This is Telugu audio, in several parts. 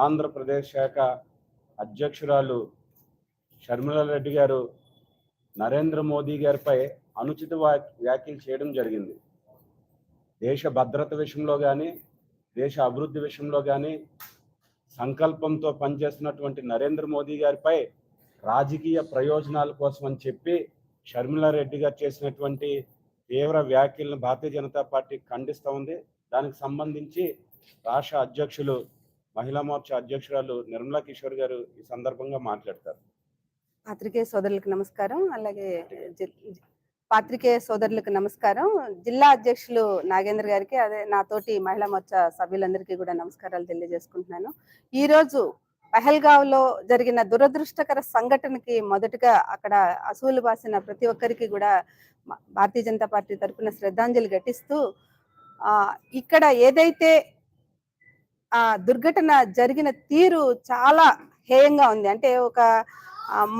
ఆంధ్రప్రదేశ్ శాఖ అధ్యక్షురాలు రెడ్డి గారు నరేంద్ర మోదీ గారిపై అనుచిత వ్యాఖ్యలు చేయడం జరిగింది. దేశ భద్రత విషయంలో కానీ దేశ అభివృద్ధి విషయంలో కానీ సంకల్పంతో పనిచేస్తున్నటువంటి నరేంద్ర మోదీ గారిపై రాజకీయ ప్రయోజనాల కోసం అని చెప్పి రెడ్డి గారు చేసినటువంటి తీవ్ర వ్యాఖ్యలను భారతీయ జనతా పార్టీ ఖండిస్తూ ఉంది. దానికి సంబంధించి రాష్ట్ర అధ్యక్షులు మహిళా మోర్చా అధ్యక్షురాలు నిర్మలా కిషోర్ గారు ఈ సందర్భంగా మాట్లాడతారు. పాత్రికేయ సోదరులకు నమస్కారం. అలాగే పాత్రికేయ సోదరులకు నమస్కారం. జిల్లా అధ్యక్షులు నాగేంద్ర గారికి అదే నాతోటి మహిళా మోర్చా సభ్యులందరికీ కూడా నమస్కారాలు తెలియజేసుకుంటున్నాను. ఈ రోజు పహల్గావ్లో జరిగిన దురదృష్టకర సంఘటనకి మొదటగా అక్కడ అసూలు బాసిన ప్రతి ఒక్కరికి కూడా భారతీయ జనతా పార్టీ తరఫున శ్రద్ధాంజలి ఘటిస్తూ ఆ ఇక్కడ ఏదైతే ఆ దుర్ఘటన జరిగిన తీరు చాలా హేయంగా ఉంది. అంటే ఒక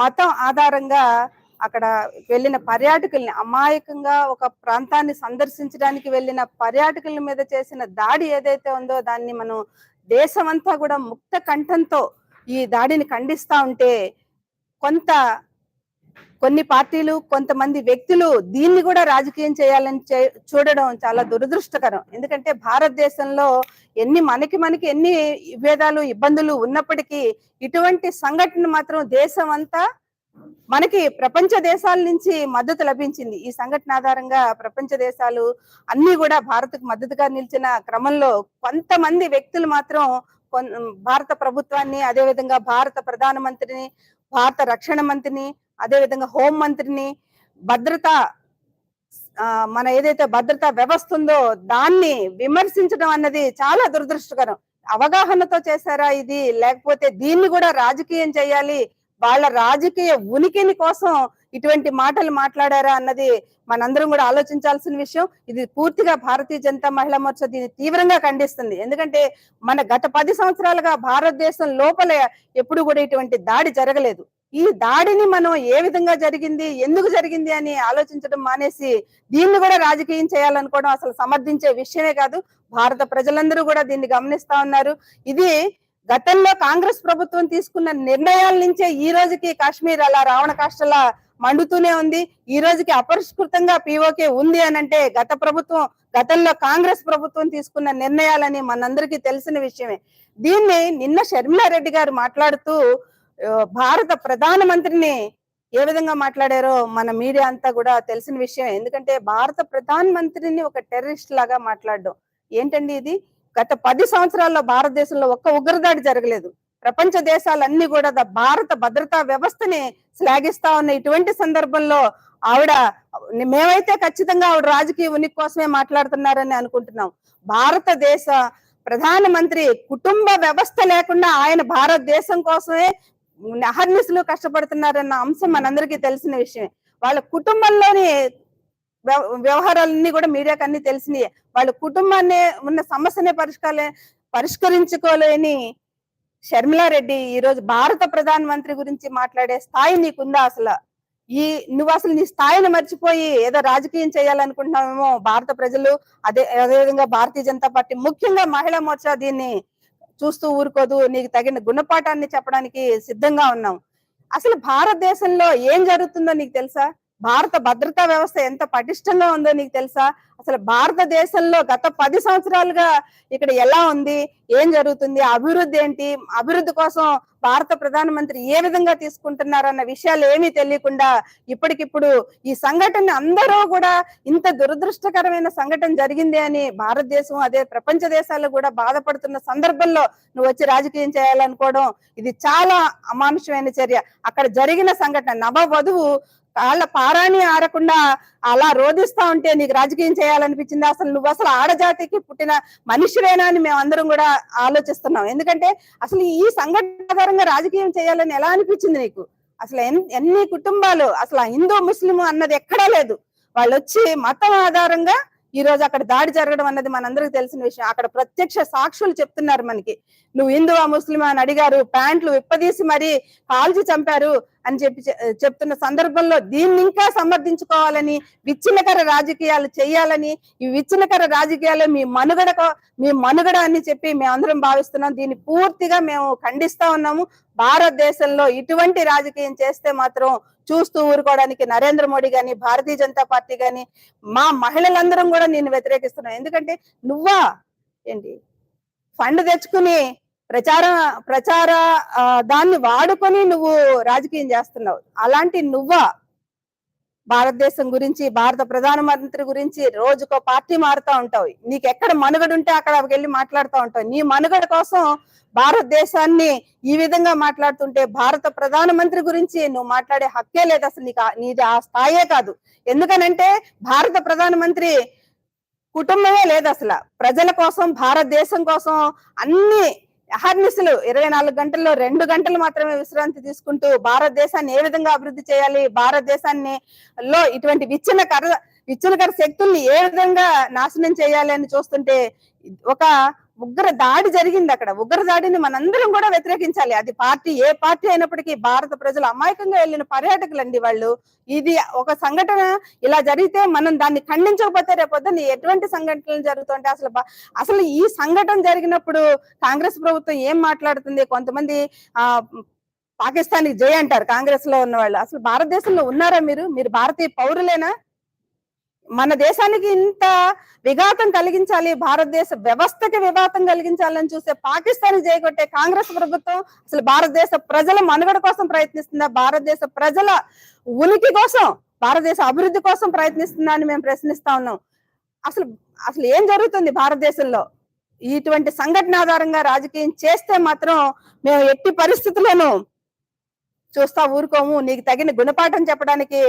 మతం ఆధారంగా అక్కడ వెళ్ళిన పర్యాటకుల్ని అమాయకంగా ఒక ప్రాంతాన్ని సందర్శించడానికి వెళ్ళిన పర్యాటకుల మీద చేసిన దాడి ఏదైతే ఉందో దాన్ని మనం దేశమంతా కూడా ముక్త కంఠంతో ఈ దాడిని ఖండిస్తా ఉంటే కొంత కొన్ని పార్టీలు కొంతమంది వ్యక్తులు దీన్ని కూడా రాజకీయం చేయాలని చే- చూడడం చాలా దురదృష్టకరం. ఎందుకంటే భారతదేశంలో ఎన్ని మనకి మనకి ఎన్ని విభేదాలు ఇబ్బందులు ఉన్నప్పటికీ ఇటువంటి సంఘటన మాత్రం దేశం అంతా మనకి ప్రపంచ దేశాల నుంచి మద్దతు లభించింది. ఈ సంఘటన ఆధారంగా ప్రపంచ దేశాలు అన్ని కూడా భారత్కు మద్దతుగా నిలిచిన క్రమంలో కొంతమంది వ్యక్తులు మాత్రం భారత ప్రభుత్వాన్ని అదే విధంగా భారత ప్రధానమంత్రిని భారత రక్షణ మంత్రిని అదే విధంగా హోం మంత్రిని భద్రత మన ఏదైతే భద్రతా వ్యవస్థ ఉందో దాన్ని విమర్శించడం అన్నది చాలా దురదృష్టకరం. అవగాహనతో చేశారా ఇది? లేకపోతే దీన్ని కూడా రాజకీయం చేయాలి వాళ్ళ రాజకీయ ఉనికిని కోసం ఇటువంటి మాటలు మాట్లాడారా అన్నది మనందరం కూడా ఆలోచించాల్సిన విషయం. ఇది పూర్తిగా భారతీయ జనతా మహిళా మోర్చా దీన్ని తీవ్రంగా ఖండిస్తుంది. ఎందుకంటే మన గత పది సంవత్సరాలుగా భారతదేశం లోపల ఎప్పుడు కూడా ఇటువంటి దాడి జరగలేదు. ఈ దాడిని మనం ఏ విధంగా జరిగింది ఎందుకు జరిగింది అని ఆలోచించడం మానేసి దీన్ని కూడా రాజకీయం చేయాలనుకోవడం అసలు సమర్థించే విషయమే కాదు. భారత ప్రజలందరూ కూడా దీన్ని గమనిస్తా ఉన్నారు. ఇది గతంలో కాంగ్రెస్ ప్రభుత్వం తీసుకున్న నిర్ణయాల నుంచే ఈ రోజుకి కాశ్మీర్ అలా రావణ కాష్టలా మండుతూనే ఉంది. ఈ రోజుకి అపరిష్కృతంగా పీఓకే ఉంది అని అంటే గత ప్రభుత్వం గతంలో కాంగ్రెస్ ప్రభుత్వం తీసుకున్న నిర్ణయాలని మనందరికీ తెలిసిన విషయమే. దీన్ని నిన్న షర్మిలారెడ్డి గారు మాట్లాడుతూ భారత ప్రధానమంత్రిని ఏ విధంగా మాట్లాడారో మన మీడియా అంతా కూడా తెలిసిన విషయం. ఎందుకంటే భారత ప్రధాన మంత్రిని ఒక టెర్రరిస్ట్ లాగా మాట్లాడడం. ఏంటండి ఇది? గత పది సంవత్సరాల్లో భారతదేశంలో ఒక్క ఉగ్రదాడి జరగలేదు. ప్రపంచ దేశాలన్నీ కూడా భారత భద్రతా వ్యవస్థని శ్లాఘిస్తా ఉన్న ఇటువంటి సందర్భంలో ఆవిడ మేమైతే ఖచ్చితంగా ఆవిడ రాజకీయ ఉనికి కోసమే మాట్లాడుతున్నారని అనుకుంటున్నాం. భారతదేశ ప్రధానమంత్రి కుటుంబ వ్యవస్థ లేకుండా ఆయన భారతదేశం కోసమే అహర్నిసులు కష్టపడుతున్నారన్న అంశం మనందరికీ తెలిసిన విషయమే. వాళ్ళ కుటుంబంలోని వ్యవ- వ్యవహారాలన్నీ కూడా మీడియాకి అన్ని తెలిసినాయి. వాళ్ళ కుటుంబాన్ని ఉన్న సమస్యనే పరిష్కార పరిష్కరించుకోలేని షర్మిలారెడ్డి ఈ రోజు భారత ప్రధాన మంత్రి గురించి మాట్లాడే స్థాయి నీకుందా అసలు? ఈ నువ్వు అసలు నీ స్థాయిని మర్చిపోయి ఏదో రాజకీయం చేయాలనుకుంటున్నావేమో భారత ప్రజలు అదే అదే విధంగా భారతీయ జనతా పార్టీ ముఖ్యంగా మహిళా మోర్చా దీన్ని చూస్తూ ఊరుకోదు నీకు తగిన గుణపాఠాన్ని చెప్పడానికి సిద్ధంగా ఉన్నాం అసలు భారతదేశంలో ఏం జరుగుతుందో నీకు తెలుసా? భారత భద్రతా వ్యవస్థ ఎంత పటిష్టంగా ఉందో నీకు తెలుసా? అసలు భారతదేశంలో గత పది సంవత్సరాలుగా ఇక్కడ ఎలా ఉంది? ఏం జరుగుతుంది? అభివృద్ధి ఏంటి? అభివృద్ధి కోసం భారత ప్రధానమంత్రి ఏ విధంగా తీసుకుంటున్నారన్న విషయాలు ఏమీ తెలియకుండా ఇప్పటికిప్పుడు ఈ సంఘటన అందరూ కూడా ఇంత దురదృష్టకరమైన సంఘటన జరిగింది అని భారతదేశం అదే ప్రపంచ దేశాలు కూడా బాధపడుతున్న సందర్భంలో నువ్వు వచ్చి రాజకీయం చేయాలనుకోవడం ఇది చాలా అమానుషమైన చర్య. అక్కడ జరిగిన సంఘటన నవ వధువు కాళ్ళ పారాణి ఆరకుండా అలా రోధిస్తా ఉంటే నీకు రాజకీయం చేయాలనిపించింది? అసలు నువ్వు అసలు ఆడజాతికి పుట్టిన మనిషివేనా అని మేము అందరం కూడా ఆలోచిస్తున్నాం. ఎందుకంటే అసలు ఈ సంఘటన ఆధారంగా రాజకీయం చేయాలని ఎలా అనిపించింది నీకు? అసలు ఎన్ని కుటుంబాలు అసలు హిందూ ముస్లిం అన్నది ఎక్కడా లేదు. వాళ్ళు వచ్చి మతం ఆధారంగా ఈ రోజు అక్కడ దాడి జరగడం అన్నది మనందరికి తెలిసిన విషయం. అక్కడ ప్రత్యక్ష సాక్షులు చెప్తున్నారు మనకి. నువ్వు హిందువా ముస్లిమా అని అడిగారు. ప్యాంట్లు విప్పదీసి మరి కాల్చి చంపారు అని చెప్పి చె- చెప్తున్న సందర్భంలో దీన్ని ఇంకా సమర్థించుకోవాలని విచ్ఛిన్నకర రాజకీయాలు చేయాలని ఈ విచ్ఛిన్నకర రాజకీయాలు మీ మనుగడ మీ మనుగడ అని చెప్పి మేమందరం భావిస్తున్నాం. దీన్ని పూర్తిగా మేము ఖండిస్తా ఉన్నాము. భారతదేశంలో ఇటువంటి రాజకీయం చేస్తే మాత్రం చూస్తూ ఊరుకోవడానికి నరేంద్ర మోడీ గాని భారతీయ జనతా పార్టీ గాని మా మహిళలందరం కూడా నేను వ్యతిరేకిస్తున్నాను ఎందుకంటే నువ్వా? ఏంటి? ఫండ్ తెచ్చుకుని ప్రచార ప్రచార దాన్ని వాడుకొని నువ్వు రాజకీయం చేస్తున్నావు. అలాంటి నువ్వా? భారతదేశం గురించి భారత ప్రధానమంత్రి గురించి రోజుకో పార్టీ మారుతా ఉంటావు. నీకు ఎక్కడ మనుగడ ఉంటే అక్కడ వెళ్ళి మాట్లాడుతూ ఉంటావు. నీ మనుగడ కోసం భారతదేశాన్ని ఈ విధంగా మాట్లాడుతుంటే భారత ప్రధానమంత్రి గురించి నువ్వు మాట్లాడే హక్కే లేదు అసలు నీకు నీది ఆ స్థాయే కాదు. ఎందుకనంటే భారత ప్రధానమంత్రి కుటుంబమే లేదు అసలు. ప్రజల కోసం భారతదేశం కోసం అన్ని అహర్నిశలు ఇరవై నాలుగు గంటల్లో రెండు గంటలు మాత్రమే విశ్రాంతి తీసుకుంటూ భారతదేశాన్ని ఏ విధంగా అభివృద్ధి చేయాలి? భారతదేశాన్ని లో ఇటువంటి విచ్ఛిన్నకర విచ్ఛిన్నకర శక్తుల్ని ఏ విధంగా నాశనం చేయాలి అని చూస్తుంటే ఒక ఉగ్ర దాడి జరిగింది అక్కడ. ఉగ్ర దాడిని మనందరం కూడా వ్యతిరేకించాలి. అది పార్టీ ఏ పార్టీ అయినప్పటికీ భారత ప్రజలు అమాయకంగా వెళ్ళిన పర్యాటకులండి వాళ్ళు. ఇది ఒక సంఘటన. ఇలా జరిగితే మనం దాన్ని ఖండించకపోతే రేపొద్దున ఎటువంటి సంఘటనలు జరుగుతుంటే అసలు అసలు ఈ సంఘటన జరిగినప్పుడు కాంగ్రెస్ ప్రభుత్వం ఏం మాట్లాడుతుంది? కొంతమంది ఆ పాకిస్తాన్కి జై అంటారు కాంగ్రెస్లో ఉన్న వాళ్ళు అసలు భారతదేశంలో ఉన్నారా మీరు? మీరు భారతీయ పౌరులేనా? మన దేశానికి ఇంత విఘాతం కలిగించాలి భారతదేశ వ్యవస్థకి విఘాతం కలిగించాలని చూసే పాకిస్తాన్ చేయగొట్టే కాంగ్రెస్ ప్రభుత్వం అసలు భారతదేశ ప్రజల మనుగడ కోసం ప్రయత్నిస్తుందా? భారతదేశ ప్రజల ఉనికి కోసం భారతదేశ అభివృద్ధి కోసం ప్రయత్నిస్తుందా అని మేము ప్రశ్నిస్తా ఉన్నాం. అసలు అసలు ఏం జరుగుతుంది భారతదేశంలో? ఇటువంటి సంఘటన ఆధారంగా రాజకీయం చేస్తే మాత్రం మేము ఎట్టి పరిస్థితుల్లోనూ చూస్తా ఊరుకోము. నీకు తగిన గుణపాఠం చెప్పడానికి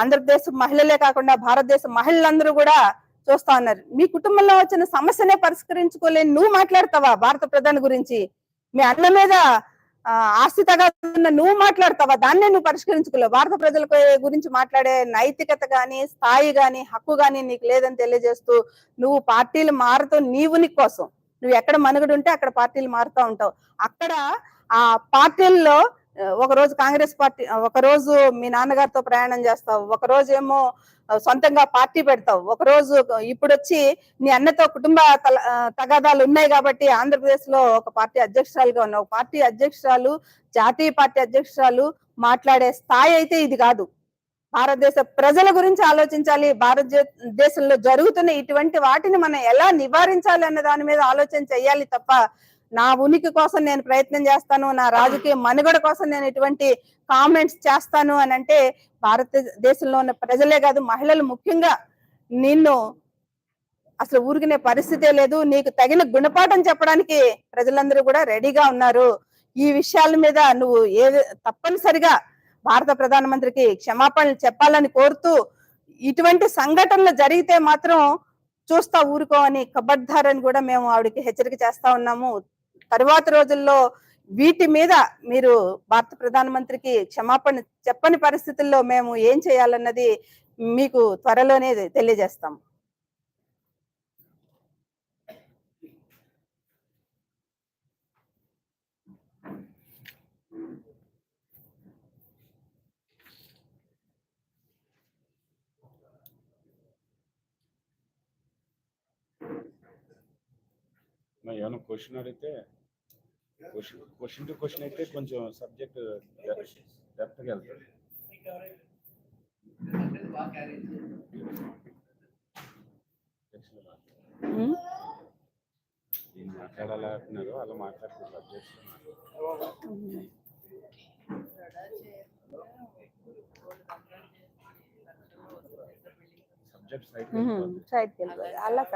ఆంధ్రప్రదేశ్ మహిళలే కాకుండా భారతదేశ మహిళలందరూ కూడా చూస్తా ఉన్నారు. మీ కుటుంబంలో వచ్చిన సమస్యనే పరిష్కరించుకోలేని నువ్వు మాట్లాడతావా భారత ప్రధాని గురించి? మీ అన్న మీద ఆస్తితగా ఉన్న నువ్వు మాట్లాడతావా? దాన్నే నువ్వు పరిష్కరించుకోలేవు. భారత ప్రజల గురించి మాట్లాడే నైతికత గాని స్థాయి గాని హక్కు గాని నీకు లేదని తెలియజేస్తూ నువ్వు పార్టీలు మారుతూ నీవుని కోసం. నువ్వు ఎక్కడ మనుగడ ఉంటే అక్కడ పార్టీలు మారుతూ ఉంటావు. అక్కడ ఆ పార్టీల్లో ఒక రోజు కాంగ్రెస్ పార్టీ ఒక రోజు మీ నాన్నగారితో ప్రయాణం చేస్తావు ఒక రోజు ఏమో సొంతంగా పార్టీ పెడతావు ఒక రోజు ఇప్పుడు వచ్చి నీ అన్నతో కుటుంబ తల- తగాదాలు ఉన్నాయి కాబట్టి ఆంధ్రప్రదేశ్లో ఒక పార్టీ అధ్యక్షురాలుగా ఉన్నావు. పార్టీ అధ్యక్షురాలు జాతీయ పార్టీ అధ్యక్షురాలు మాట్లాడే స్థాయి అయితే ఇది కాదు. భారతదేశ ప్రజల గురించి ఆలోచించాలి భారతదేశంలో జరుగుతున్న ఇటువంటి వాటిని మనం ఎలా నివారించాలి అన్న దాని మీద ఆలోచన చేయాలి తప్ప నా ఉనికి కోసం నేను ప్రయత్నం చేస్తాను నా రాజకీయ మనుగడ కోసం నేను ఇటువంటి కామెంట్స్ చేస్తాను అని అంటే భారతదేశంలో ఉన్న ప్రజలే కాదు మహిళలు ముఖ్యంగా. నిన్ను అసలు ఊరికినే పరిస్థితే లేదు నీకు తగిన గుణపాఠం చెప్పడానికి ప్రజలందరూ కూడా రెడీగా ఉన్నారు. ఈ విషయాల మీద నువ్వు ఏ తప్పనిసరిగా భారత ప్రధానమంత్రికి క్షమాపణలు చెప్పాలని కోరుతూ ఇటువంటి సంఘటనలు జరిగితే మాత్రం చూస్తా ఊరుకో అని కబడ్దార్ అని కూడా మేము ఆవిడకి హెచ్చరిక చేస్తా ఉన్నాము. తరువాత రోజుల్లో వీటి మీద మీరు భారత ప్రధానమంత్రికి క్షమాపణ చెప్పని పరిస్థితుల్లో మేము ఏం చేయాలన్నది మీకు త్వరలోనే తెలియజేస్తాం. ఏమైనా క్వశ్చన్ అడిగితే క్వశ్చన్ టు క్వశ్చన్ అయితే కొంచెం సబ్జెక్ట్ డెప్త్గా వెళ్తుంది ఉం? ఏం మాట్లాడాలంటున్నారు అలా మాట్లాడుతున్నారు సబ్జెక్ట్ సబ్జెక్ట్ సైడ్ సైడ్కి వెళ్ళిపోయి. అలా కాదు